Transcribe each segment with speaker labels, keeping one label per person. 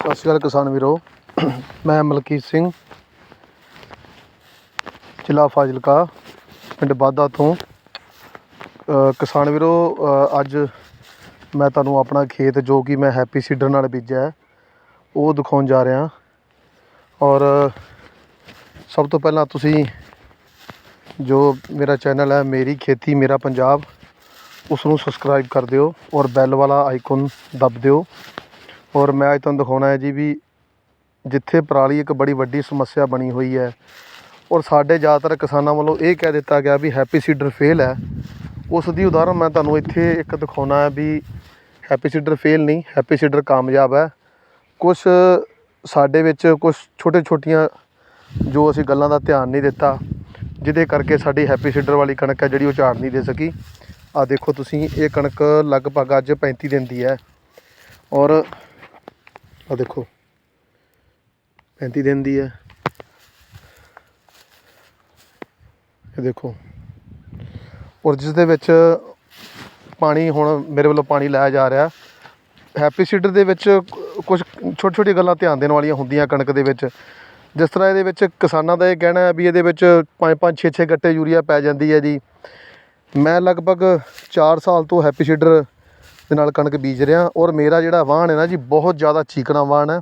Speaker 1: ਸਤਿ ਸ਼੍ਰੀ ਅਕਾਲ ਕਿਸਾਨ ਵੀਰੋ। ਮੈਂ ਮਲਕੀਤ ਸਿੰਘ ਜ਼ਿਲ੍ਹਾ ਫਾਜ਼ਿਲਕਾ ਪਿੰਡ ਬਾਦਾ ਤੋਂ। ਕਿਸਾਨ ਵੀਰੋ ਅੱਜ ਮੈਂ ਤੁਹਾਨੂੰ ਆਪਣਾ ਖੇਤ ਜੋ ਕਿ ਮੈਂ ਹੈਪੀ ਸੀਡਰ ਨਾਲ ਬੀਜਿਆ ਹੈ, ਉਹ ਦਿਖਾਉਣ ਜਾ ਰਿਹਾ। ਔਰ ਸਭ ਤੋਂ ਪਹਿਲਾਂ ਤੁਸੀਂ ਜੋ ਮੇਰਾ ਚੈਨਲ ਹੈ ਮੇਰੀ ਖੇਤੀ ਮੇਰਾ ਪੰਜਾਬ ਉਸ ਨੂੰ ਸਬਸਕ੍ਰਾਈਬ ਕਰ ਦਿਓ ਔਰ ਬੈਲ ਵਾਲਾ ਆਈਕਨ ਦਬ ਦਿਓ। ਔਰ ਮੈਂ ਅੱਜ ਤੁਹਾਨੂੰ ਦਿਖਾਉਣਾ ਹੈ ਜੀ ਵੀ ਜਿੱਥੇ ਪਰਾਲੀ ਇੱਕ ਬੜੀ ਵੱਡੀ ਸਮੱਸਿਆ ਬਣੀ ਹੋਈ ਹੈ। ਔਰ ਸਾਡੇ ਜ਼ਿਆਦਾਤਰ ਕਿਸਾਨਾਂ ਵੱਲੋਂ ਇਹ ਕਹਿ ਦਿੱਤਾ ਗਿਆ ਵੀ ਹੈਪੀ ਸੀਡਰ ਫੇਲ ਹੈ। ਉਸ ਦੀ ਉਦਾਹਰਨ ਮੈਂ ਤੁਹਾਨੂੰ ਇੱਥੇ ਇੱਕ ਦਿਖਾਉਣਾ ਹੈ ਵੀ ਹੈਪੀ ਸੀਡਰ ਫੇਲ ਨਹੀਂ, ਹੈਪੀ ਸੀਡਰ ਕਾਮਯਾਬ ਹੈ। ਕੁਝ ਸਾਡੇ ਵਿੱਚ ਕੁਝ ਛੋਟੇ ਛੋਟੀਆਂ ਜੋ ਅਸੀਂ ਗੱਲਾਂ ਦਾ ਧਿਆਨ ਨਹੀਂ ਦਿੱਤਾ, ਜਿਹਦੇ ਕਰਕੇ ਸਾਡੀ ਹੈਪੀ ਸੀਡਰ ਵਾਲੀ ਕਣਕ ਹੈ ਜਿਹੜੀ ਉਹ ਝਾੜ ਨਹੀਂ ਦੇ ਸਕੀ। ਆ ਦੇਖੋ ਤੁਸੀਂ, ਇਹ ਕਣਕ ਲਗਭਗ ਅੱਜ 35 ਦਿਨ ਦੀ ਹੈ। ਔਰ ਆ ਦੇਖੋ। 35 ਦਿਨ ਦੀ ਹੈ। ਇਹ ਦੇਖੋ। ਔਰ ਜਿਸ ਦੇ ਵਿੱਚ ਪਾਣੀ ਹੁਣ ਮੇਰੇ ਵੱਲੋਂ ਪਾਣੀ ਲਾਇਆ ਜਾ ਰਿਹਾ। ਹੈਪੀ ਸੀਡਰ ਦੇ ਵਿੱਚ ਕੁਝ ਛੋਟੀ ਛੋਟੀ ਗੱਲਾਂ ਧਿਆਨ ਦੇਣ ਵਾਲੀਆਂ ਹੁੰਦੀਆਂ ਕਣਕ ਦੇ ਵਿੱਚ। ਜਿਸ ਤਰ੍ਹਾਂ ਇਹਦੇ ਵਿੱਚ ਕਿਸਾਨਾਂ ਦਾ ਇਹ ਕਹਿਣਾ ਹੈ ਵੀ ਇਹਦੇ ਵਿੱਚ 5-5 6-6 ਗੱਟੇ ਯੂਰੀਆ ਪੈ ਜਾਂਦੀ ਹੈ ਜੀ। ਮੈਂ ਲਗਭਗ 4 ਸਾਲ ਤੋਂ ਹੈਪੀ ਸੀਡਰ ਦੇ ਨਾਲ ਕਣਕ ਬੀਜ ਰਿਹਾ ਔਰ ਮੇਰਾ ਜਿਹੜਾ ਵਾਹਣ ਹੈ ਨਾ ਜੀ, ਬਹੁਤ ਜ਼ਿਆਦਾ ਚੀਕਣਾ ਵਾਹਣ ਹੈ।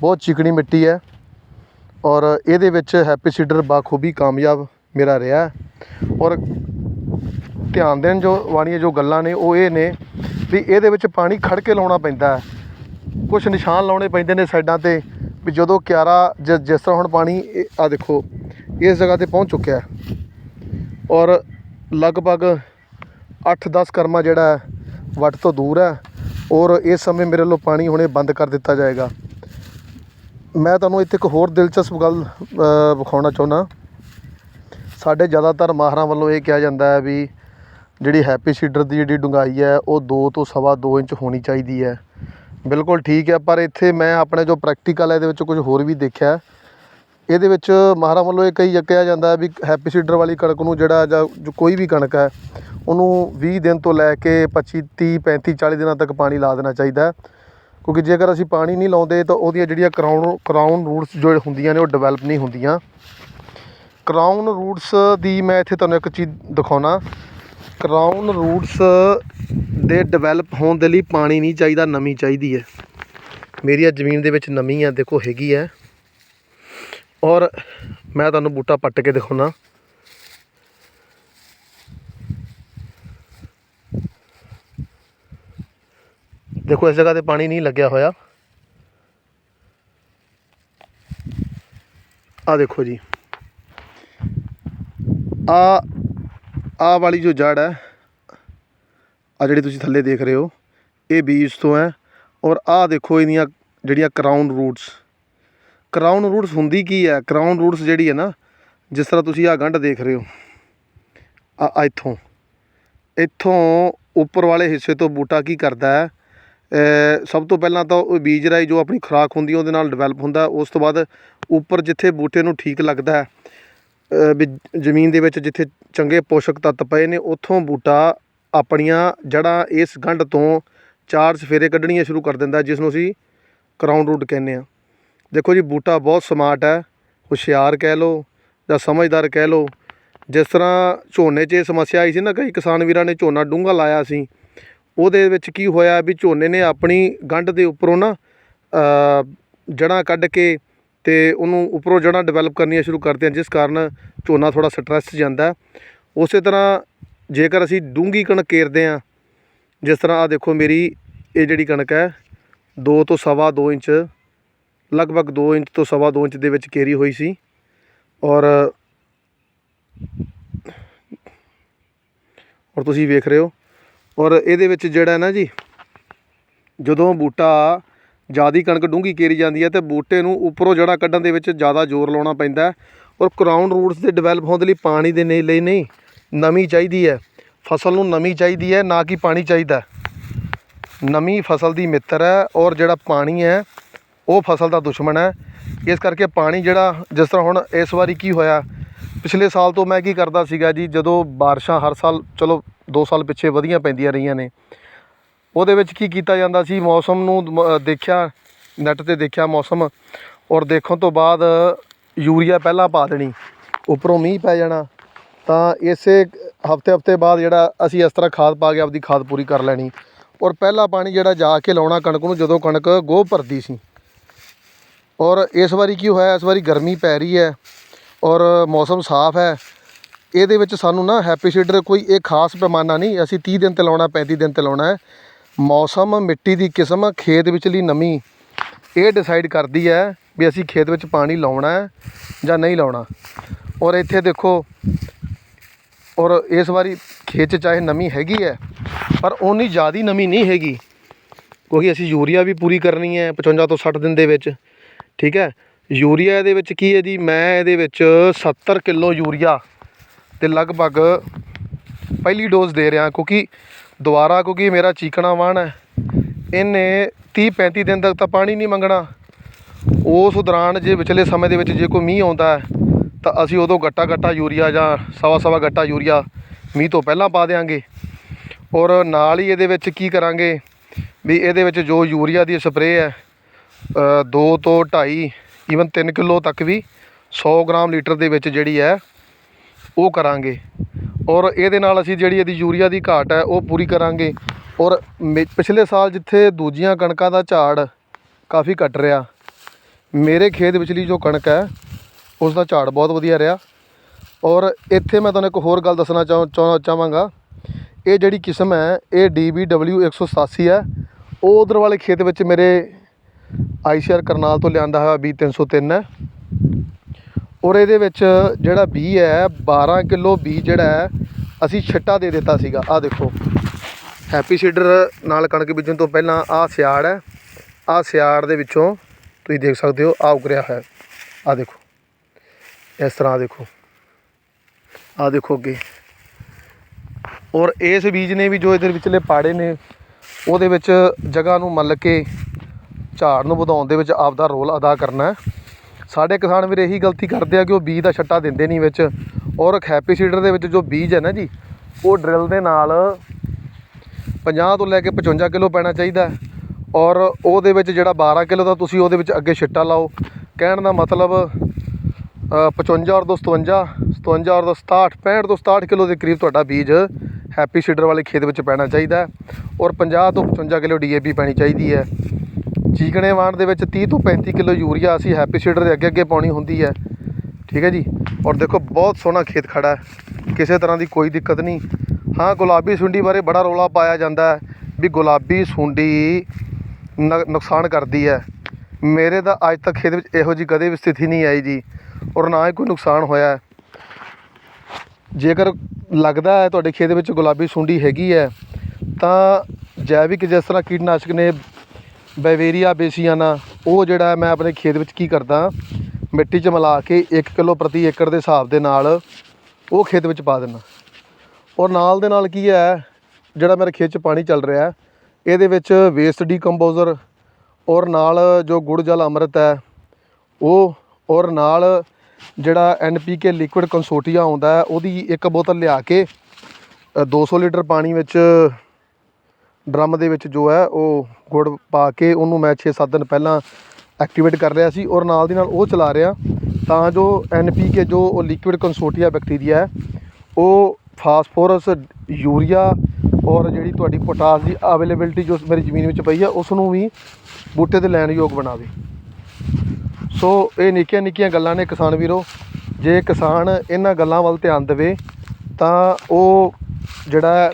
Speaker 1: ਬਹੁਤ ਚੀਕਣੀ ਮਿੱਟੀ ਹੈ ਔਰ ਇਹਦੇ ਵਿੱਚ ਹੈਪੀ ਸੀਡਰ ਬਾਖੂਬੀ ਕਾਮਯਾਬ ਮੇਰਾ ਰਿਹਾ ਔਰ ਧਿਆਨ ਦੇਣ ਜੋ ਵਾਲੀਆਂ ਜੋ ਗੱਲਾਂ ਨੇ, ਉਹ ਇਹ ਨੇ ਵੀ ਇਹਦੇ ਵਿੱਚ ਪਾਣੀ ਖੜ ਕੇ ਲਾਉਣਾ ਪੈਂਦਾ ਹੈ। ਕੁਝ ਨਿਸ਼ਾਨ ਲਾਉਣੇ ਪੈਂਦੇ ਨੇ ਸਾਈਡਾਂ ਤੇ ਵੀ ਜਦੋਂ ਕਿਆਰਾ ਜ- ਜਿਸ ਤਰ੍ਹਾਂ ਹੁਣ ਪਾਣੀ ਆ ਦੇਖੋ, ਇਸ ਜਗ੍ਹਾ ਤੇ ਪਹੁੰਚ ਚੁੱਕਿਆ ਹੈ। ਔਰ ਲਗਭਗ 8-10 ਕਰਮਾ ਜਿਹੜਾ ਵੱਟ ਤੋਂ ਦੂਰ ਹੈ ਔਰ ਇਸ ਸਮੇਂ ਮੇਰੇ ਵੱਲੋਂ ਪਾਣੀ ਹੁਣੇ ਬੰਦ ਕਰ ਦਿੱਤਾ ਜਾਏਗਾ। ਮੈਂ ਤੁਹਾਨੂੰ ਇੱਥੇ ਇੱਕ ਹੋਰ ਦਿਲਚਸਪ ਗੱਲ ਵਿਖਾਉਣਾ ਚਾਹੁੰਦਾ। ਸਾਡੇ ਜ਼ਿਆਦਾਤਰ ਮਾਹਰਾਂ ਵੱਲੋਂ ਇਹ ਕਿਹਾ ਜਾਂਦਾ ਹੈ ਵੀ ਜਿਹੜੀ ਹੈਪੀ ਸੀਡਰ ਦੀ ਜਿਹੜੀ ਡੂੰਘਾਈ ਹੈ, ਉਹ 2 ਤੋਂ ਸਵਾ 2 ਇੰਚ ਹੋਣੀ ਚਾਹੀਦੀ ਹੈ। ਬਿਲਕੁਲ ਠੀਕ ਹੈ, ਪਰ ਇੱਥੇ ਮੈਂ ਆਪਣੇ ਜੋ ਪ੍ਰੈਕਟੀਕਲ ਹੈ, ਇਹਦੇ ਵਿੱਚ ਕੁਝ ਹੋਰ ਵੀ ਦੇਖਿਆ। ਇਹਦੇ ਵਿੱਚ ਮਾਹਰਾਂ ਵੱਲੋਂ ਇਹ ਕਹੀ ਕਿਹਾ ਜਾਂਦਾ ਵੀ ਹੈਪੀ ਸੀਡਰ ਵਾਲੀ ਕਣਕ ਨੂੰ ਜਿਹੜਾ ਜਾਂ ਜੋ ਕੋਈ ਵੀ ਕਣਕ ਹੈ, ਉਹਨੂੰ ਵੀਹ ਦਿਨ ਤੋਂ ਲੈ ਕੇ 25 30 35 40 ਦਿਨਾਂ ਤੱਕ ਪਾਣੀ ਲਾ ਦੇਣਾ ਚਾਹੀਦਾ ਕਿਉਂਕਿ ਜੇਕਰ ਅਸੀਂ ਪਾਣੀ ਨਹੀਂ ਲਾਉਂਦੇ ਤਾਂ ਉਹਦੀਆਂ ਜਿਹੜੀਆਂ ਕਰਾਊਨ ਕਰਾਊਨ ਰੂਟਸ ਜੋ ਹੁੰਦੀਆਂ ਨੇ ਉਹ ਡਿਵੈਲਪ ਨਹੀਂ ਹੁੰਦੀਆਂ। ਕਰਾਊਨ ਰੂਟਸ ਦੀ ਮੈਂ ਇੱਥੇ ਤੁਹਾਨੂੰ ਇੱਕ ਚੀਜ਼ ਦਿਖਾਉਣਾ। ਕਰਾਊਨ ਰੂਟਸ ਦੇ ਡਿਵੈਲਪ ਹੋਣ ਦੇ ਲਈ ਪਾਣੀ ਨਹੀਂ ਚਾਹੀਦਾ, ਨਮੀ ਚਾਹੀਦੀ ਹੈ। ਮੇਰੀ ਆ ਜ਼ਮੀਨ ਦੇ ਵਿੱਚ ਨਮੀ ਆ ਦੇਖੋ ਹੈਗੀ ਹੈ। ਔਰ ਮੈਂ ਤੁਹਾਨੂੰ ਬੂਟਾ ਪੱਟ ਕੇ ਦਿਖਾਉਣਾ। ਦੇਖੋ, ਇਸ ਜਗ੍ਹਾ ਤੇ ਪਾਣੀ ਨਹੀਂ ਲੱਗਿਆ ਹੋਇਆ। ਆ ਦੇਖੋ ਜੀ। ਆ ਆ ਵਾਲੀ ਜੋ ਜੜ ਹੈ ਆ ਜਿਹੜੀ ਤੁਸੀਂ ਥੱਲੇ ਦੇਖ ਰਹੇ ਹੋ, ਇਹ ਬੀਜ ਤੋਂ ਹੈ। ਔਰ ਆ ਦੇਖੋ, ਇਹਦੀਆਂ ਜਿਹੜੀਆਂ ਕਰਾਊਨ ਰੂਟਸ ਕਰਾਊਨ ਰੂਟਸ ਹੁੰਦੀ ਕੀ ਹੈ? ਕਰਾਊਨ ਰੂਟਸ ਜਿਹੜੀ ਹੈ ਨਾ, ਜਿਸ ਤਰ੍ਹਾਂ ਤੁਸੀਂ ਆ ਗੰਢ ਦੇਖ ਰਹੇ ਹੋ ਆ ਇੱਥੋਂ ਇੱਥੋਂ ਉੱਪਰ ਵਾਲੇ ਹਿੱਸੇ ਤੋਂ ਬੂਟਾ ਕੀ ਕਰਦਾ ਹੈ? ਸਭ ਤੋਂ ਪਹਿਲਾਂ ਤਾਂ ਉਹ ਬੀਜ ਰਾਈ ਜੋ ਆਪਣੀ ਖੁਰਾਕ ਹੁੰਦੀ ਉਹਦੇ ਨਾਲ ਡਿਵੈਲਪ ਹੁੰਦਾ ਉਸ ਤੋਂ ਬਾਅਦ ਉੱਪਰ ਜਿੱਥੇ ਬੂਟੇ ਨੂੰ ਠੀਕ ਲੱਗਦਾ ਹੈ ਵੀ ਜ਼ਮੀਨ ਦੇ ਵਿੱਚ ਜਿੱਥੇ ਚੰਗੇ ਪੋਸ਼ਕ ਤੱਤ ਪਏ ਨੇ, ਉੱਥੋਂ ਬੂਟਾ ਆਪਣੀਆਂ ਜੜ੍ਹਾਂ ਇਸ ਗੰਢ ਤੋਂ ਚਾਰ ਸਫੇਰੇ ਕੱਢਣੀਆਂ ਸ਼ੁਰੂ ਕਰ ਦਿੰਦਾ ਜਿਸ ਨੂੰ ਅਸੀਂ ਕਰਾਊਨ ਰੂਟ ਕਹਿੰਦੇ ਆ ਦੇਖੋ ਜੀ ਬੂਟਾ ਬਹੁਤ ਸਮਾਰਟ ਹੈ ਹੁਸ਼ਿਆਰ ਕਹਿ ਲਓ ਜਾਂ ਸਮਝਦਾਰ ਕਹਿ ਲਓ। ਜਿਸ ਤਰ੍ਹਾਂ ਝੋਨੇ 'ਚ ਇਹ ਸਮੱਸਿਆ ਆਈ ਸੀ ਨਾ ਕਈ ਕਿਸਾਨ ਵੀਰਾਂ ਨੇ ਝੋਨਾ ਡੂੰਘਾ ਲਾਇਆ ਸੀ। ਉਹਦੇ ਵਿੱਚ ਕੀ ਹੋਇਆ ਵੀ ਝੋਨੇ ਨੇ ਆਪਣੀ ਗੰਢ ਦੇ ਉੱਪਰੋਂ ਨਾ ਅ, ਜੜ੍ਹਾਂ ਕੱਢ ਕੇ ਤੇ ਉਹਨੂੰ ਉੱਪਰੋਂ ਜੜ੍ਹਾਂ ਡਿਵੈਲਪ ਕਰਨੀਆਂ ਸ਼ੁਰੂ ਕਰਤੀਆਂ ਜਿਸ ਕਾਰਨ ਝੋਨਾ ਥੋੜਾ ਸਟ੍ਰੈਸ ਜਾਂਦਾ ਉਸੇ ਤਰ੍ਹਾਂ ਜੇਕਰ ਅਸੀਂ ਡੂੰਘੀ ਕਣਕ ਕੇਰਦੇ ਹਾਂ ਜਿਸ ਤਰ੍ਹਾਂ ਆ ਦੇਖੋ ਮੇਰੀ ਇਹ ਜਿਹੜੀ ਕਣਕ ਹੈ 2 ਤੋਂ ਸਵਾ 2 ਇੰਚ ਲਗਭਗ 2 ਇੰਚ ਤੋਂ ਸਵਾ 2 ਇੰਚ ਦੇ ਵਿੱਚ ਕੇਰੀ ਹੋਈ ਸੀ ਔਰ ਔਰ ਤੁਸੀਂ ਵੇਖ ਰਹੇ ਹੋ ਔਰ ਇਹਦੇ ਵਿੱਚ ਜਿਹੜਾ ਹੈ ਨਾ ਜੀ, ਜਦੋਂ ਬੂਟਾ ਜਿਆਦੀ ਕਣਕ ਡੂੰਘੀ ਕੇਰੀ ਜਾਂਦੀ ਹੈ ਤੇ ਬੂਟੇ ਨੂੰ ਉੱਪਰੋਂ ਜੜ੍ਹਾਂ ਕੱਢਣ ਦੇ ਵਿੱਚ ਜ਼ਿਆਦਾ ਜ਼ੋਰ ਲਾਉਣਾ ਪੈਂਦਾ ਔਰ ਕਰਾਊਂਡ ਰੂਟਸ ਦੇ ਡਿਵੈਲਪ ਹੋਣ ਦੇ ਲਈ ਪਾਣੀ ਦੇ ਨਹੀਂ ਲਈ ਨਹੀਂ, ਨਮੀ ਚਾਹੀਦੀ ਹੈ। ਫਸਲ ਨੂੰ ਨਮੀ ਚਾਹੀਦੀ ਹੈ, ਨਾ ਕਿ ਪਾਣੀ ਚਾਹੀਦਾ ਨਮੀ ਫਸਲ ਦੀ ਮਿੱਤਰ ਹੈ ਔਰ ਜਿਹੜਾ ਪਾਣੀ ਹੈ ਉਹ ਫਸਲ ਦਾ ਦੁਸ਼ਮਣ ਹੈ। ਇਸ ਕਰਕੇ ਪਾਣੀ ਜਿਹੜਾ ਜਿਸ ਤਰ੍ਹਾਂ ਹੁਣ ਇਸ ਵਾਰੀ ਕੀ ਹੋਇਆ, ਪਿਛਲੇ ਸਾਲ ਤੋਂ ਮੈਂ ਕੀ ਕਰਦਾ ਸੀਗਾ ਜੀ, ਜਦੋਂ ਬਾਰਿਸ਼ਾਂ ਹਰ ਸਾਲ, ਚਲੋ 2 ਸਾਲ ਪਿੱਛੇ ਵਧੀਆਂ ਪੈਂਦੀਆਂ ਰਹੀਆਂ ਨੇ, ਉਹਦੇ ਵਿੱਚ ਕੀ ਕੀਤਾ ਜਾਂਦਾ ਸੀ, ਮੌਸਮ ਨੂੰ ਦੇਖਿਆ ਨੈੱਟ ਤੇ ਦੇਖਿਆ ਮੌਸਮ, ਔਰ ਦੇਖਣ ਤੋਂ ਬਾਅਦ ਯੂਰੀਆ ਪਹਿਲਾਂ ਪਾ ਦੇਣੀ, ਉੱਪਰੋਂ ਮੀਂਹ ਪੈ ਜਾਣਾ, ਤਾਂ ਇਸੇ ਹਫ਼ਤੇ ਹਫ਼ਤੇ ਬਾਅਦ ਜਿਹੜਾ ਅਸੀਂ ਇਸ ਤਰ੍ਹਾਂ ਖਾਦ ਪਾ ਕੇ ਆਪਦੀ ਖਾਦ ਪੂਰੀ ਕਰ ਲੈਣੀ, ਔਰ ਪਹਿਲਾ ਪਾਣੀ ਜਿਹੜਾ ਜਾ ਕੇ ਲਾਉਣਾ ਕਣਕ ਨੂੰ, ਜਦੋਂ ਕਣਕ ਗੋਹ ਭਰਦੀ ਸੀ ਔਰ ਇਸ ਵਾਰੀ ਕੀ ਹੋਇਆ, ਇਸ ਵਾਰੀ ਗਰਮੀ ਪੈ ਰਹੀ ਹੈ ਔਰ ਮੌਸਮ ਸਾਫ਼ ਹੈ। ਇਹਦੇ ਵਿੱਚ ਸਾਨੂੰ ਨਾ ਹੈਪੀ ਸੀਡਰ ਕੋਈ ਇਹ ਖਾਸ ਪੈਮਾਨਾ ਨਹੀਂ, ਅਸੀਂ 30 ਦਿਨ ਤੇ ਲਾਉਣਾ 35 ਦਿਨ ਤੇ ਲਾਉਣਾ ਹੈ। ਮੌਸਮ ਮਿੱਟੀ ਦੀ ਕਿਸਮ ਖੇਤ ਵਿਚਲੀ ਨਮੀ, ਇਹ ਡਿਸਾਈਡ ਕਰਦੀ ਹੈ ਵੀ ਅਸੀਂ ਖੇਤ ਵਿੱਚ ਪਾਣੀ ਲਾਉਣਾ ਹੈ ਜਾਂ ਨਹੀਂ ਲਾਉਣਾ। ਔਰ ਇੱਥੇ ਦੇਖੋ, ਔਰ ਇਸ ਵਾਰੀ ਖੇਤ 'ਚ ਚਾਹੇ ਨਮੀ ਹੈਗੀ ਹੈ, ਪਰ ਓਨੀ ਜ਼ਿਆਦੀ ਨਮੀ ਨਹੀਂ ਹੈਗੀ, ਕਿਉਂਕਿ ਅਸੀਂ ਯੂਰੀਆ ਵੀ ਪੂਰੀ ਕਰਨੀ ਹੈ 55 ਤੋਂ 60 ਦਿਨ ਦੇ ਵਿੱਚ। ਠੀਕ ਹੈ? ਯੂਰੀਆ ਇਹਦੇ ਵਿੱਚ ਕੀ ਹੈ ਜੀ? ਮੈਂ ਇਹਦੇ ਵਿੱਚ 70 ਕਿਲੋ ਯੂਰੀਆ ਤੇ ਲਗਭਗ ਪਹਿਲੀ ਡੋਜ਼ ਦੇ ਰਿਹਾ ਕਿਉਂਕਿ ਦੁਬਾਰਾ ਕਿਉਂਕਿ ਮੇਰਾ ਚੀਕਣਾ ਵਾਣ ਹੈ। ਇਹਨੇ 30 35 ਦਿਨ ਤੱਕ ਤਾਂ ਪਾਣੀ ਨਹੀਂ ਮੰਗਣਾ। ਉਸ ਦੌਰਾਨ ਜੇ ਵਿਚਲੇ ਸਮੇਂ ਦੇ ਵਿੱਚ ਜੇ ਕੋਈ ਮੀਂਹ ਆਉਂਦਾ ਹੈ, ਤਾਂ ਅਸੀਂ ਉਦੋਂ ਗੱਟਾ ਗੱਟਾ ਯੂਰੀਆ ਜਾਂ ਸਵਾ ਸਵਾ ਗੱਟਾ ਯੂਰੀਆ ਮੀਂਹ ਤੋਂ ਪਹਿਲਾਂ ਪਾ ਦੇਵਾਂਗੇ ਔਰ ਨਾਲ ਹੀ ਇਹਦੇ ਵਿੱਚ ਕੀ ਕਰਾਂਗੇ? ਵੀ ਇਹਦੇ ਵਿੱਚ ਜੋ ਯੂਰੀਆ ਦੀ ਸਪਰੇਅ ਹੈ ਅ, ਦੋ ਤੋਂ ਢਾਈ ਈਵਨ 3 ਕਿਲੋ ਤੱਕ ਵੀ 100 ਗ੍ਰਾਮ ਲੀਟਰ ਦੇ ਵਿੱਚ ਜਿਹੜੀ ਹੈ ਉਹ ਕਰਾਂਗੇ। ਔਰ ਇਹਦੇ ਨਾਲ ਅਸੀਂ ਜਿਹੜੀ ਇਹਦੀ ਯੂਰੀਆ ਦੀ ਘਾਟ ਹੈ ਉਹ ਪੂਰੀ ਕਰਾਂਗੇ। ਔਰ ਮੇ- ਪਿਛਲੇ ਸਾਲ ਜਿੱਥੇ ਦੂਜੀਆਂ ਕਣਕਾਂ ਦਾ ਝਾੜ ਕਾਫੀ ਘਟ ਰਿਹਾ ਮੇਰੇ ਖੇਤ ਵਿਚਲੀ ਜੋ ਕਣਕ ਹੈ ਉਸ ਦਾ ਝਾੜ ਬਹੁਤ ਵਧੀਆ ਰਿਹਾ। ਔਰ ਇੱਥੇ ਮੈਂ ਤੁਹਾਨੂੰ ਇੱਕ ਹੋਰ ਗੱਲ ਦੱਸਣਾ ਚਾਹ ਚਾਹ- ਚਾਹਾਂਗਾ। ਇਹ ਜਿਹੜੀ ਕਿਸਮ ਹੈ ਇਹ DBW 187 ਹੈ। ਉਹ ਉਧਰ ਵਾਲੇ ਖੇਤ ਵਿੱਚ ਮੇਰੇ ਆਈਸੀਆਰ ਕਰਨਾਲ ਤੋਂ ਲਿਆਂਦਾ ਹੋਇਆ ਬੀ 303 ਹੈ। ਔਰ ਇਹਦੇ ਵਿੱਚ ਜਿਹੜਾ ਬੀ ਹੈ 12 ਕਿਲੋ ਬੀ ਜਿਹੜਾ ਹੈ, ਅਸੀਂ ਛਿੱਟਾ ਦੇ ਦਿੱਤਾ ਸੀਗਾ। ਆਹ ਦੇਖੋ, ਹੈਪੀ ਸੀਡਰ ਨਾਲ ਕਣਕ ਬੀਜਣ ਤੋਂ ਪਹਿਲਾਂ ਆਹ ਸਿਆੜ ਹੈ। ਆਹ ਸਿਆੜ ਦੇ ਵਿੱਚੋਂ ਤੁਸੀਂ ਦੇਖ ਸਕਦੇ ਹੋ ਆ ਉਗਰਿਆ ਹੈ। ਆਹ ਦੇਖੋ, ਇਸ ਤਰ੍ਹਾਂ ਦੇਖੋ। ਆਹ ਦੇਖੋ ਅੱਗੇ। ਔਰ ਇਸ ਬੀਜ ਨੇ ਵੀ ਜੋ ਇਹਦੇ ਵਿਚਲੇ ਪਾੜੇ ਨੇ, ਉਹਦੇ ਵਿੱਚ ਜਗ੍ਹਾ ਨੂੰ ਮੱਲ ਕੇ ਝਾੜ ਨੂੰ ਵਧਾਉਣ ਦੇ ਵਿੱਚ ਆਪਦਾ ਰੋਲ ਅਦਾ ਕਰਨਾ ਸਾਡੇ ਕਿਸਾਨ ਵੀਰ ਇਹੀ ਗਲਤੀ ਕਰਦੇ ਆ ਕਿ ਉਹ ਬੀਜ ਦਾ ਛੱਟਾ ਦਿੰਦੇ ਨਹੀਂ ਵਿੱਚ। ਔਰ ਹੈਪੀ ਸੀਡਰ ਦੇ ਵਿੱਚ ਜੋ ਬੀਜ ਹੈ ਨਾ ਜੀ ਉਹ ਡਰਿਲ ਦੇ ਨਾਲ 50 ਤੋਂ ਲੈ ਕੇ 55 ਕਿਲੋ ਪੈਣਾ ਚਾਹੀਦਾ ਔਰ ਉਹਦੇ ਵਿੱਚ ਜਿਹੜਾ 12 ਕਿਲੋ ਦਾ ਤੁਸੀਂ ਉਹਦੇ ਵਿੱਚ ਅੱਗੇ ਛਿੱਟਾ ਲਾਓ। ਕਹਿਣ ਦਾ ਮਤਲਬ ਅ, 55 ਔਰ ਦੋ 57 57 ਔਰ ਦੋ 67 65 ਤੋਂ 67 ਕਿਲੋ ਦੇ ਕਰੀਬ ਤੁਹਾਡਾ ਬੀਜ ਹੈਪੀ ਸੀਡਰ ਵਾਲੇ ਖੇਤ ਵਿੱਚ ਪੈਣਾ ਚਾਹੀਦਾ ਔਰ 50 ਤੋਂ 55 ਕਿਲੋ ਡੀਏਪੀ ਪੈਣੀ ਚਾਹੀਦੀ ਹੈ। ਚੀਕਣੇ ਵਾਣ ਦੇ ਵਿੱਚ 30 ਤੋਂ 35 ਕਿਲੋ ਯੂਰੀਆ ਅਸੀਂ ਹੈਪੀ ਸੀਡਰ ਦੇ ਅੱਗੇ ਅੱਗੇ ਪਾਉਣੀ ਹੁੰਦੀ ਹੈ। ਠੀਕ ਹੈ ਜੀ? ਔਰ ਦੇਖੋ, ਬਹੁਤ ਸੋਹਣਾ ਖੇਤ ਖੜਾ ਹੈ। ਕਿਸੇ ਤਰ੍ਹਾਂ ਦੀ ਕੋਈ ਦਿੱਕਤ ਨਹੀਂ। ਹਾਂ, ਗੁਲਾਬੀ ਸੁੰਡੀ ਬਾਰੇ ਬੜਾ ਰੌਲਾ ਪਾਇਆ ਜਾਂਦਾ ਹੈ ਵੀ ਗੁਲਾਬੀ ਸੁੰਡੀ ਨ- ਨੁਕਸਾਨ ਕਰਦੀ ਹੈ। ਮੇਰੇ ਤਾਂ ਅੱਜ ਤੱਕ ਖੇਤ ਵਿੱਚ ਇਹੋ ਜੀ ਕਦੇ ਵੀ ਸਥਿਤੀ ਨਹੀਂ ਆਈ ਜੀ। ਔਰ ਨਾ ਹੀ ਕੋਈ ਨੁਕਸਾਨ ਹੋਇਆ ਜੇਕਰ ਲੱਗਦਾ ਹੈ ਤੁਹਾਡੇ ਖੇਤ ਵਿੱਚ ਗੁਲਾਬੀ ਸੁੰਡੀ ਹੈਗੀ ਹੈ, ਤਾਂ ਜੈਵਿਕ ਜਿਸ ਤਰ੍ਹਾਂ ਕੀਟਨਾਸ਼ਕ ਨੇ ਬੈਵੇਰੀਆ ਬੇਸੀਆਨਾ ਉਹ ਜਿਹੜਾ ਮੈਂ ਆਪਣੇ ਖੇਤ ਵਿੱਚ ਕੀ ਕਰਦਾ ਮਿੱਟੀ 'ਚ ਮਿਲਾ ਕੇ 1 ਕਿਲੋ ਪ੍ਰਤੀ ਏਕੜ ਦੇ ਹਿਸਾਬ ਦੇ ਨਾਲ ਉਹ ਖੇਤ ਵਿੱਚ ਪਾ ਦਿੰਦਾ। ਔਰ ਨਾਲ ਦੇ ਨਾਲ ਕੀ ਹੈ ਜਿਹੜਾ ਮੇਰੇ ਖੇਤ 'ਚ ਪਾਣੀ ਚੱਲ ਰਿਹਾ ਇਹਦੇ ਵਿੱਚ ਵੇਸਟ ਡੀਕੰਪੋਜ਼ਰ ਔਰ ਨਾਲ ਜੋ ਗੁੜ ਜਲ ਅੰਮ੍ਰਿਤ ਹੈ ਉਹ ਔਰ ਨਾਲ ਜਿਹੜਾ ਐਨਪੀਕੇ ਲਿਕੁਇਡ ਕੰਸੋਟੀਆ ਆਉਂਦਾ ਉਹਦੀ ਇੱਕ ਬੋਤਲ ਲਿਆ ਕੇ ਅ, 200 ਲੀਟਰ ਪਾਣੀ ਵਿੱਚ ਡਰਮ ਦੇ ਵਿੱਚ ਜੋ ਹੈ ਉਹ ਗੁੜ ਪਾ ਕੇ ਉਹਨੂੰ ਮੈਂ 6-7 ਦਿਨ ਪਹਿਲਾਂ ਐਕਟੀਵੇਟ ਕਰ ਰਿਹਾ ਸੀ ਔਰ ਨਾਲ ਦੀ ਨਾਲ ਉਹ ਚਲਾ ਰਿਹਾ। ਤਾਂ ਜੋ ਐਨਪੀਕੇ ਜੋ ਉਹ ਲਿਕੁਇਡ ਕੰਸੋਟੀਆ ਬੈਕਟੀਰੀਆ ਹੈ, ਉਹ ਫਾਸਫੋਰਸ ਯੂਰੀਆ ਔਰ ਜਿਹੜੀ ਤੁਹਾਡੀ ਪੋਟਾਸ ਦੀ ਅਵੇਲੇਬਿਲਟੀ ਜੋ ਮੇਰੀ ਜ਼ਮੀਨ ਵਿੱਚ ਪਈ ਆ ਉਸ ਨੂੰ ਵੀ ਬੂਟੇ ਦੇ ਲੈਣ ਯੋਗ ਬਣਾਵੇ। ਸੋ ਇਹ ਨਿੱਕੀਆਂ ਨਿੱਕੀਆਂ ਗੱਲਾਂ ਨੇ ਕਿਸਾਨ ਵੀਰੋ। ਜੇ ਕਿਸਾਨ ਇਹਨਾਂ ਗੱਲਾਂ ਵੱਲ ਧਿਆਨ ਦੇਵੇ, ਤਾਂ ਉਹ ਜਿਹੜਾ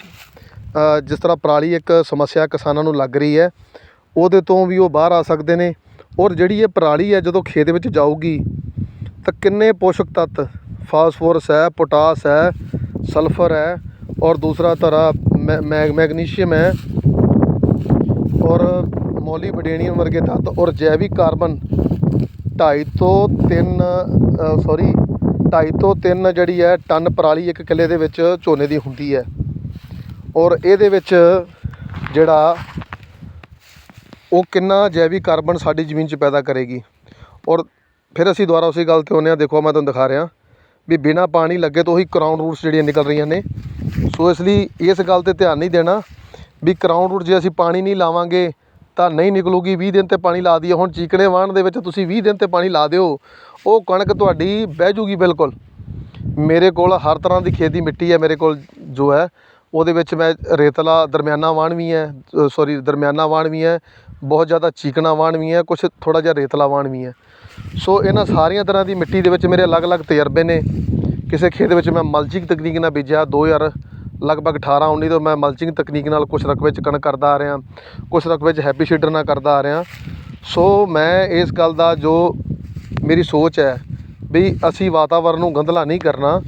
Speaker 1: ਜਿਸ ਤਰ੍ਹਾਂ ਪਰਾਲੀ ਇੱਕ ਸਮੱਸਿਆ ਕਿਸਾਨਾਂ ਨੂੰ ਲੱਗ ਰਹੀ ਹੈ, ਉਹਦੇ ਤੋਂ ਵੀ ਉਹ ਬਾਹਰ ਆ ਸਕਦੇ ਨੇ। ਔਰ ਜਿਹੜੀ ਇਹ ਪਰਾਲੀ ਹੈ, ਜਦੋਂ ਖੇਤ ਵਿੱਚ ਜਾਊਗੀ, ਤਾਂ ਕਿੰਨੇ ਪੋਸ਼ਕ ਤੱਤ? ਫਾਸਫੋਰਸ ਹੈ, ਪੋਟਾਸ ਹੈ, ਸਲਫਰ ਹੈ ਔਰ ਦੂਸਰਾ ਤਰ੍ਹਾਂ ਮੈ- ਮੈਗ ਮੈਗਨੀਸ਼ੀਅਮ ਹੈ ਔਰ ਮੋਲੀਬਡੇਨੀਅਮ ਵਰਗੇ ਤੱਤ ਔਰ ਜੈਵਿਕ ਕਾਰਬਨ 2.5 ਤੋਂ 3 ਸੌਰੀ 2.5 ਤੋਂ 3 ਜਿਹੜੀ ਹੈ, ਟਨ ਪਰਾਲੀ ਇੱਕ ਕਿੱਲੇ ਦੇ ਵਿੱਚ ਝੋਨੇ ਦੀ ਹੁੰਦੀ ਹੈ। ਔਰ ਇਹਦੇ ਵਿੱਚ ਜਿਹੜਾ ਉਹ ਕਿੰਨਾ ਜੈਵਿਕ ਕਾਰਬਨ ਸਾਡੀ ਜ਼ਮੀਨ 'ਚ ਪੈਦਾ ਕਰੇਗੀ। ਔਰ ਫਿਰ ਅਸੀਂ ਦੁਬਾਰਾ ਉਸੇ ਗੱਲ ਤੇ ਆਉਂਦੇ ਹਾਂ। ਦੇਖੋ ਮੈਂ ਤੁਹਾਨੂੰ ਦਿਖਾ ਰਿਹਾ। ਵੀ ਬਿਨਾਂ ਪਾਣੀ ਲੱਗੇ ਤੋਂ ਹੀ ਕਰਾਊਂਡ ਰੂਟਸ ਜਿਹੜੀਆਂ ਨਿਕਲ ਰਹੀਆਂ ਨੇ। ਸੋ ਇਸ ਲਈ ਇਸ ਗੱਲ ਤੇ ਧਿਆਨ ਨਹੀਂ ਦੇਣਾ ਵੀ ਕਰਾਊਂਡ ਰੂਟ ਜੇ ਅਸੀਂ ਪਾਣੀ ਨਹੀਂ ਲਾਵਾਂਗੇ ਤਾਂ ਨਹੀਂ ਨਿਕਲੂਗੀ। 20 ਦਿਨ ਤੇ ਪਾਣੀ ਲਾ ਦਈਏ। ਹੁਣ ਚੀਕਣੇ ਵਾਹਣ ਦੇ ਵਿੱਚ ਤੁਸੀਂ 20 ਦਿਨ ਤੇ ਪਾਣੀ ਲਾ ਦਿਓ। ਉਹ ਕਣਕ ਤੁਹਾਡੀ ਬਹਿ ਜੂਗੀ ਬਿਲਕੁਲ। ਮੇਰੇ ਕੋਲ ਹਰ ਤਰ੍ਹਾਂ ਦੀ ਖੇਤ ਦੀ ਮਿੱਟੀ ਹੈ। ਮੇਰੇ ਕੋਲ ਜੋ ਹੈ ਉਹਦੇ ਵਿੱਚ ਮੈਂ ਰੇਤਲਾ ਦਰਮਿਆਨਾ ਵਾਣ ਵੀ ਹੈ ਸੋਰੀ ਦਰਮਿਆਨਾ ਵਾਣ ਵੀ ਹੈ, ਬਹੁਤ ਜ਼ਿਆਦਾ ਚੀਕਣਾ ਵਾਣ ਵੀ ਹੈ, ਕੁਛ ਥੋੜ੍ਹਾ ਜਿਹਾ ਰੇਤਲਾ ਵਾਣ ਵੀ ਹੈ। ਸੋ ਇਹਨਾਂ ਸਾਰੀਆਂ ਤਰ੍ਹਾਂ ਦੀ ਮਿੱਟੀ ਦੇ ਵਿੱਚ ਮੇਰੇ ਅਲੱਗ-ਅਲੱਗ ਤਜਰਬੇ ਨੇ। ਕਿਸੇ ਖੇਤ ਵਿੱਚ ਮੈਂ ਮਲਚਿੰਗ ਤਕਨੀਕ ਨਾਲ ਬੀਜਿਆ 2000 ਲਗਭਗ 18 19 ਤੋਂ ਮੈਂ ਮਲਚਿੰਗ ਤਕਨੀਕ ਨਾਲ ਕੁਛ ਰਕਬੇ 'ਚ ਕਣਕ ਕਰਦਾ ਆ ਰਿਹਾ, ਕੁਛ ਰਕਬੇ 'ਚ ਹੈਪੀ ਸ਼ੀਡਰ ਨਾਲ ਕਰਦਾ ਆ ਰਿਹਾ। ਸੋ ਮੈਂ ਇਸ ਗੱਲ ਦਾ ਜੋ ਮੇਰੀ ਸੋਚ ਹੈ, ਵੀ ਅਸੀਂ ਵਾਤਾਵਰਨ ਨੂੰ ਗੰਧਲਾ ਨਹੀਂ ਕਰਨਾ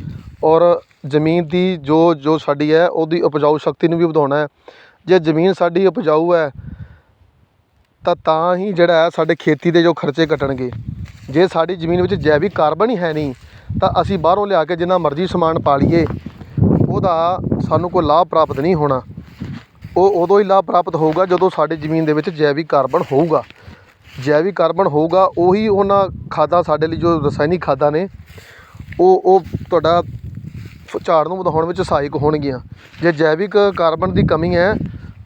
Speaker 1: ਔਰ ਜ਼ਮੀਨ ਦੀ ਜੋ ਜੋ ਸਾਡੀ ਹੈ, ਉਹਦੀ ਉਪਜਾਊ ਸ਼ਕਤੀ ਨੂੰ ਵੀ ਵਧਾਉਣਾ ਹੈ। ਜੇ ਜ਼ਮੀਨ ਸਾਡੀ ਉਪਜਾਊ ਹੈ, ਤਾਂ ਤਾਂ ਹੀ ਜਿਹੜਾ ਹੈ, ਸਾਡੇ ਖੇਤੀ ਦੇ ਜੋ ਖਰਚੇ ਘਟਣਗੇ। ਜੇ ਸਾਡੀ ਜ਼ਮੀਨ ਵਿੱਚ ਜੈਵਿਕ ਕਾਰਬਨ ਹੀ ਹੈ ਨਹੀਂ, ਤਾਂ ਅਸੀਂ ਬਾਹਰੋਂ ਲਿਆ ਕੇ ਜਿੰਨਾ ਮਰਜ਼ੀ ਸਮਾਨ ਪਾ ਲਈਏ, ਉਹਦਾ ਸਾਨੂੰ ਕੋਈ ਲਾਭ ਪ੍ਰਾਪਤ ਨਹੀਂ ਹੋਣਾ। ਉਹ ਉਦੋਂ ਹੀ ਲਾਭ ਪ੍ਰਾਪਤ ਹੋਊਗਾ ਜਦੋਂ ਸਾਡੀ ਜ਼ਮੀਨ ਦੇ ਵਿੱਚ ਜੈਵਿਕ ਕਾਰਬਨ ਹੋਊਗਾ। ਜੈਵਿਕ ਕਾਰਬਨ ਹੋਊਗਾ, ਉਹੀ ਉਹਨਾਂ ਖਾਦਾਂ ਸਾਡੇ ਲਈ ਜੋ ਰਸਾਇਣਿਕ ਖਾਦਾਂ ਨੇ, ਉਹ ਉਹ ਤੁਹਾਡਾ ਝਾੜ ਨੂੰ ਵਧਾਉਣ ਵਿੱਚ ਸਹਾਇਕ ਹੋਣਗੀਆਂ। ਜੇ ਜੈਵਿਕ ਕਾਰਬਨ ਦੀ ਕਮੀ ਹੈ,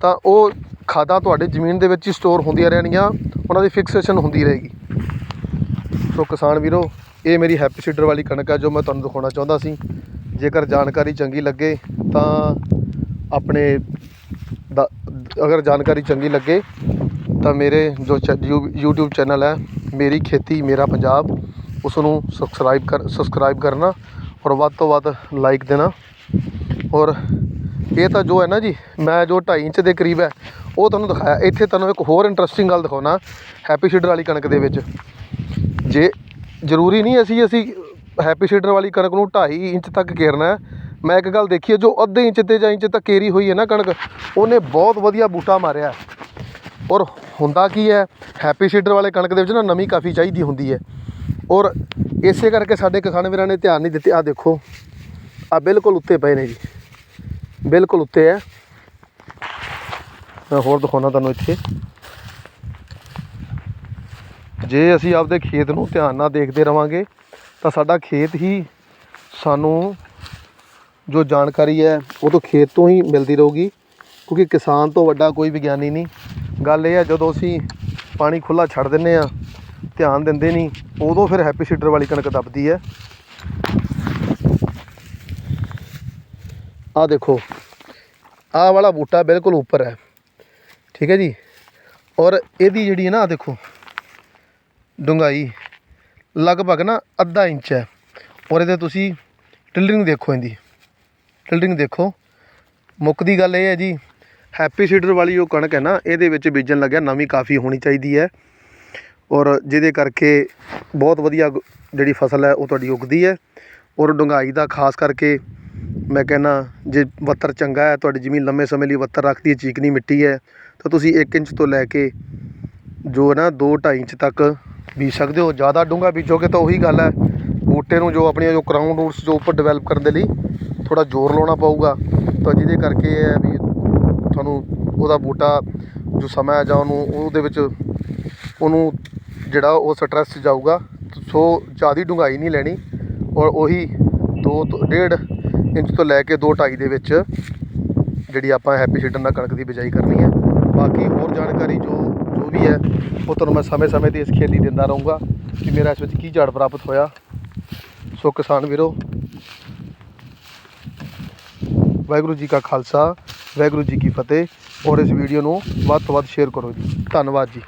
Speaker 1: ਤਾਂ ਉਹ ਖਾਦਾਂ ਤੁਹਾਡੇ ਜ਼ਮੀਨ ਦੇ ਵਿੱਚ ਹੀ ਸਟੋਰ ਹੁੰਦੀਆਂ ਰਹਿਣਗੀਆਂ, ਉਹਨਾਂ ਦੀ ਫਿਕਸੇਸ਼ਨ ਹੁੰਦੀ ਰਹੇਗੀ। ਸੋ ਕਿਸਾਨ ਵੀਰੋ, ਇਹ ਮੇਰੀ ਹੈਪੀ ਸੀਡਰ ਵਾਲੀ ਕਣਕ ਹੈ ਜੋ ਮੈਂ ਤੁਹਾਨੂੰ ਦਿਖਾਉਣਾ ਚਾਹੁੰਦਾ ਸੀ। ਜੇਕਰ ਜਾਣਕਾਰੀ ਚੰਗੀ ਲੱਗੇ, ਤਾਂ ਆਪਣੇ ਦਾ ਅਗਰ ਜਾਣਕਾਰੀ ਚੰਗੀ ਲੱਗੇ, ਤਾਂ ਮੇਰੇ ਜੋ ਚ- ਯੂ- YouTube ਚੈਨਲ ਹੈ, ਮੇਰੀ ਖੇਤੀ, ਮੇਰਾ ਪੰਜਾਬ ਉਸ ਨੂੰ ਸਬਸਕ੍ਰਾਈਬ ਕਰ ਸਬਸਕ੍ਰਾਈਬ ਕਰਨਾ ਔਰ ਵੱਧ ਤੋਂ ਵੱਧ ਲਾਈਕ ਦੇਣਾ। ਔਰ ਇਹ ਤਾਂ ਜੋ ਹੈ ਨਾ ਜੀ, ਮੈਂ ਜੋ 2.5 ਇੰਚ ਦੇ ਕਰੀਬ ਹੈ, ਉਹ ਤੁਹਾਨੂੰ ਦਿਖਾਇਆ। ਇੱਥੇ ਤੁਹਾਨੂੰ ਇੱਕ ਹੋਰ ਇੰਟਰਸਟਿੰਗ ਗੱਲ ਦਿਖਾਉਣਾ ਹੈਪੀ ਸੀਡਰ ਵਾਲੀ ਕਣਕ ਦੇ ਵਿੱਚ। ਜੇ ਜ਼ਰੂਰੀ ਨਹੀਂ ਅਸੀਂ ਅਸੀਂ ਹੈਪੀ ਸੀਡਰ ਵਾਲੀ ਕਣਕ ਨੂੰ 2.5 ਇੰਚ ਤੱਕ ਘੇਰਨਾ ਮੈਂ ਇੱਕ ਗੱਲ ਦੇਖੀ ਹੈ, ਜੋ ਅੱਧੇ ਇੰਚ ਤੇ ਜਾਂ ਇੰਚ ਤੱਕ ਕੇਰੀ ਹੋਈ ਹੈ ਨਾ ਕਣਕ, ਉਹਨੇ ਬਹੁਤ ਵਧੀਆ ਬੂਟਾ ਮਾਰਿਆ ਔਰ ਹੁੰਦਾ ਕੀ ਹੈ ਹੈਪੀ ਸੀਡਰ ਵਾਲੇ ਕਣਕ ਦੇ ਵਿੱਚ ਨਾ ਨਮੀ ਕਾਫੀ ਚਾਹੀਦੀ ਹੁੰਦੀ ਹੈ। ਔਰ ਇਸੇ ਕਰਕੇ ਸਾਡੇ ਕਿਸਾਨ ਵੀਰਾਂ ਨੇ ਧਿਆਨ ਨਹੀਂ ਦਿੱਤੇ। ਆ ਦੇਖੋ ਆ ਬਿਲਕੁਲ ਉੱਤੇ ਪਏ ਨੇ ਜੀ। ਬਿਲਕੁਲ ਉੱਤੇ ਹੈ ਮੈਂ ਹੋਰ ਦਿਖਾਉਣਾ ਤੁਹਾਨੂੰ ਇੱਥੇ। ਜੇ ਅਸੀਂ ਆਪਦੇ ਖੇਤ ਨੂੰ ਧਿਆਨ ਨਾਲ ਦੇਖਦੇ ਰਵਾਂਗੇ, ਤਾਂ ਸਾਡਾ ਖੇਤ ਹੀ ਸਾਨੂੰ ਜੋ ਜਾਣਕਾਰੀ ਹੈ ਉਹ ਤੋਂ ਖੇਤ ਤੋਂ ਹੀ ਮਿਲਦੀ ਰਹੂਗੀ, ਕਿਉਂਕਿ ਕਿਸਾਨ ਤੋਂ ਵੱਡਾ ਕੋਈ ਵਿਗਿਆਨੀ ਨਹੀਂ। ਗੱਲ ਇਹ ਹੈ ਜਦੋਂ ਅਸੀਂ ਪਾਣੀ ਖੁੱਲਾ ਛੱਡ ਦਿੰਨੇ ਆ ਧਿਆਨ ਦਿੰਦੇ ਨਹੀਂ, ਉਦੋਂ ਫਿਰ ਹੈਪੀ ਸੀਡਰ ਵਾਲੀ ਕਣਕ ਦੱਬਦੀ ਹੈ। ਆ ਦੇਖੋ, ਆਹ ਵਾਲਾ ਬੂਟਾ ਬਿਲਕੁਲ ਉੱਪਰ ਹੈ, ਠੀਕ ਹੈ ਜੀ? ਔਰ ਇਹਦੀ ਜਿਹੜੀ ਹੈ ਨਾ, ਆਹ ਦੇਖੋ, ਡੂੰਘਾਈ ਲਗਭਗ ਨਾ ਅੱਧਾ ਇੰਚ ਹੈ। ਔਰ ਇਹਦੇ ਤੁਸੀਂ ਟਿਲਰਿੰਗ ਦੇਖੋ ਇਹਦੀ, ਟਿਲਰਿੰਗ ਦੇਖੋ। ਮੁੱਕ ਦੀ ਗੱਲ ਇਹ ਹੈ ਜੀ ਹੈਪੀ ਸੀਡਰ ਵਾਲੀ ਜੋ ਕਣਕ ਹੈ ਨਾ, ਇਹਦੇ ਵਿੱਚ ਬੀਜਣ ਲੱਗਿਆ, ਨਵੀਂ ਕਾਫੀ ਹੋਣੀ ਚਾਹੀਦੀ ਹੈ। ਔਰ ਜਿਹਦੇ ਕਰਕੇ ਬਹੁਤ ਵਧੀਆ ਜਿਹੜੀ ਫਸਲ ਹੈ ਉਹ ਤੁਹਾਡੀ ਉੱਗਦੀ ਹੈ ਔਰ ਡੂੰਘਾਈ ਦਾ ਖਾਸ ਕਰਕੇ ਮੈਂ ਕਹਿੰਦਾ ਜੇ ਵੱਤਰ ਚੰਗਾ ਹੈ, ਤੁਹਾਡੀ ਜ਼ਮੀਨ ਲੰਮੇ ਸਮੇਂ ਲਈ ਵੱਤਰ ਰੱਖਦੀ ਹੈ ਚੀਕਨੀ ਮਿੱਟੀ ਹੈ, ਤਾਂ ਤੁਸੀਂ ਇੱਕ ਇੰਚ ਤੋਂ ਲੈ ਕੇ ਜੋ ਨਾ ਦੋ ਢਾਈ ਇੰਚ ਤੱਕ ਬੀਜ ਸਕਦੇ ਹੋ। ਜ਼ਿਆਦਾ ਡੂੰਘਾ ਬੀਜੋਗੇ ਤਾਂ ਉਹੀ ਗੱਲ ਹੈ, ਬੂਟੇ ਨੂੰ ਜੋ ਆਪਣੀਆਂ ਜੋ ਕਰਾਊਂਡ ਰੂਟਸ ਜੋ ਉੱਪਰ ਡਿਵੈਲਪ ਕਰਨ ਦੇ ਲਈ ਥੋੜਾ ਜ਼ੋਰ ਲਾਉਣਾ ਪਊਗਾ। ਤਾਂ ਜਿਹਦੇ ਕਰਕੇ ਇਹ ਹੈ ਵੀ ਤੁਹਾਨੂੰ ਉਹਦਾ ਬੂਟਾ ਜੋ ਸਮਾਂ ਹੈ ਜਾਂ ਉਹਨੂੰ, ਉਹਦੇ ਵਿੱਚ ਉਹਨੂੰ ਜਿਹੜਾ ਉਹ ਸਟ੍ਰੈਸ ਜਾਊਗਾ, ਸੋ ਜ਼ਿਆਦਾ ਡੂੰਘਾਈ ਨਹੀਂ ਲੈਣੀ ਔਰ ਉਹੀ 2 ਤੋਂ 1.5 ਇੰਚ ਤੋਂ ਲੈ ਕੇ 2 2.5 ਦੇ ਵਿੱਚ ਜਿਹੜੀ ਆਪਾਂ ਹੈਪੀ ਸੀਡਰ ਨਾਲ ਕਣਕ ਦੀ ਬਿਜਾਈ ਕਰਨੀ ਹੈ। ਬਾਕੀ ਹੋਰ ਜਾਣਕਾਰੀ ਜੋ ਜੋ ਵੀ ਹੈ, ਉਹ ਤੁਹਾਨੂੰ ਮੈਂ ਸਮੇਂ-ਸਮੇਂ ਤੇ ਇਸ ਖੇਤੀ ਦਿੰਦਾ ਰਹੂੰਗਾ ਕਿ ਮੇਰਾ ਇਸ ਵਿੱਚ ਕੀ ਝਾੜ ਪ੍ਰਾਪਤ ਹੋਇਆ। ਸੋ ਕਿਸਾਨ ਵੀਰੋ, ਵਾਹਿਗੁਰੂ ਜੀ ਕਾ ਖਾਲਸਾ, ਵਾਹਿਗੁਰੂ ਜੀ ਕੀ ਫਤਿਹ ਔਰ ਇਸ ਵੀਡੀਓ ਨੂੰ ਵੱਧ ਤੋਂ ਵੱਧ ਸ਼ੇਅਰ ਕਰੋ ਜੀ। ਧੰਨਵਾਦ ਜੀ।